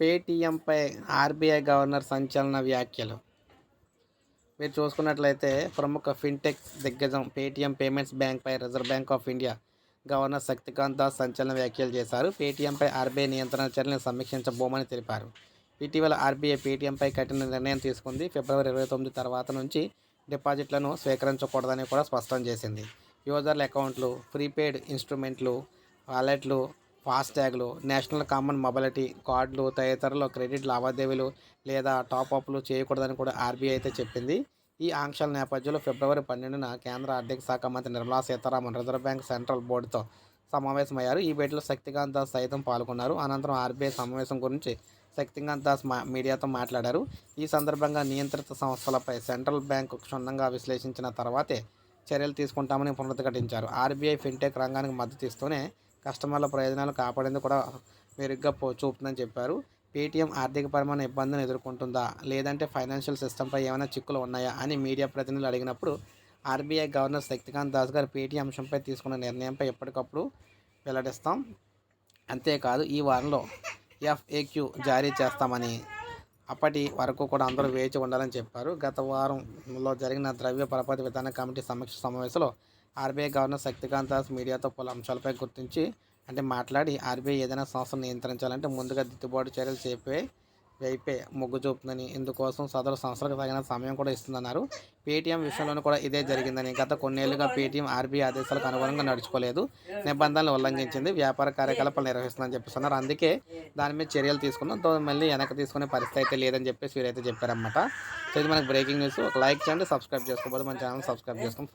పేటీఎంపై RBI governor సంచలన వ్యాఖ్యలు. మీరు చూసుకున్నట్లయితే ప్రముఖ ఫిన్టెక్ దిగ్గజం Paytm payments బ్యాంక్పై reserve bank of India governor Shaktikanta Das సంచలన వ్యాఖ్యలు చేశారు. పేటీఎంపై ఆర్బీఐ నియంత్రణ చర్యలను సమీక్షించబోమని తెలిపారు. ఇటీవల ఆర్బీఐ పేటీఎంపై కఠిన నిర్ణయం తీసుకుంది. ఫిబ్రవరి ఇరవై తొమ్మిది తర్వాత నుంచి డిపాజిట్లను స్వీకరించకూడదని కూడా స్పష్టం చేసింది. యూజర్ల అకౌంట్లు ప్రీపెయిడ్ ఇన్స్ట్రుమెంట్లు వాలెట్లు ఫాస్టాగ్లు నేషనల్ కామన్ మొబిలిటీ కార్డులు తదితరుల క్రెడిట్ లావాదేవీలు లేదా టాప్అప్లు చేయకూడదని కూడా ఆర్బీఐ అయితే చెప్పింది. ఈ ఆంక్షల నేపథ్యంలో ఫిబ్రవరి పన్నెండున కేంద్ర ఆర్థిక శాఖ మంత్రి Nirmala Sitharaman reserve bank central బోర్డుతో సమావేశమయ్యారు. ఈ భేటీలో శక్తికాంత్ దాస్ సైతం పాల్గొన్నారు. అనంతరం ఆర్బీఐ సమావేశం గురించి శక్తికాంత్ దాస్ మా మీడియాతో మాట్లాడారు. ఈ సందర్భంగా నియంత్రిత సంస్థలపై సెంట్రల్ బ్యాంకు క్షుణ్ణంగా విశ్లేషించిన తర్వాతే చర్యలు తీసుకుంటామని పునరుద్ఘాటించారు ఆర్బీఐ ఫిన్టెక్ రంగానికి మద్దతు ఇస్తూనే కస్టమర్ల ప్రయోజనాలు కాపాడేందుకు కూడా మెరుగ్గా పో చూపుతుందని చెప్పారు. పేటీఎం ఆర్థికపరమైన ఇబ్బందులను ఎదుర్కొంటుందా? లేదంటే ఫైనాన్షియల్ సిస్టంపై ఏమైనా చిక్కులు ఉన్నాయా అని మీడియా ప్రతినిధులు అడిగినప్పుడు ఆర్బీఐ గవర్నర్ శక్తికాంత్ దాస్ గారు పేటీఎం అంశంపై తీసుకున్న నిర్ణయంపై ఎప్పటికప్పుడు వెల్లడిస్తాం. అంతేకాదు ఈ వారంలో ఎఫ్ఏక్యూ జారీ చేస్తామని అప్పటి వరకు కూడా అందరూ వేచి ఉండాలని చెప్పారు. గత వారంలో జరిగిన ద్రవ్య పరపతి విధాన కమిటీ సమీక్ష సమావేశంలో ఆర్బీఐ గవర్నర్ శక్తికాంత్ దాస్ మీడియాతో పలు అంశాలపై గుర్తించి అంటే మాట్లాడి ఆర్బీఐ ఏదైనా సంస్థను నియంత్రించాలంటే ముందుగా దిద్దుబాటు చర్యలు చేపే వైపే మొగ్గు చూపుతుందని. ఇందుకోసం సదరు సంస్థలకు తగిన సమయం కూడా ఇస్తుందన్నారు. పేటీఎం విషయంలోనూ కూడా ఇదే జరిగిందని. గత కొన్నేళ్ళుగా పేటీఎం ఆర్బీఐ ఆదేశాలకు అనుగుణంగా నడుచుకోలేదు. నిబంధనలు ఉల్లంఘించింది. వ్యాపార కార్యకలాపాలు నిర్వహిస్తుందని చెప్పేస్తున్నారు. అందుకే దాని మీద చర్యలు తీసుకున్నాం తో మళ్ళీ వెనక్కి తీసుకునే పరిస్థితి అయితే లేదని చెప్పేసి వీరైతే చెప్పారన్నమాట. సో ఇది మనకు బ్రేకింగ్ న్యూస్. ఒక లైక్ చేయండి సబ్స్క్రైబ్ చేసుకోబోదు మన ఛానల్ సబ్స్క్రైబ్ చేసుకోండి.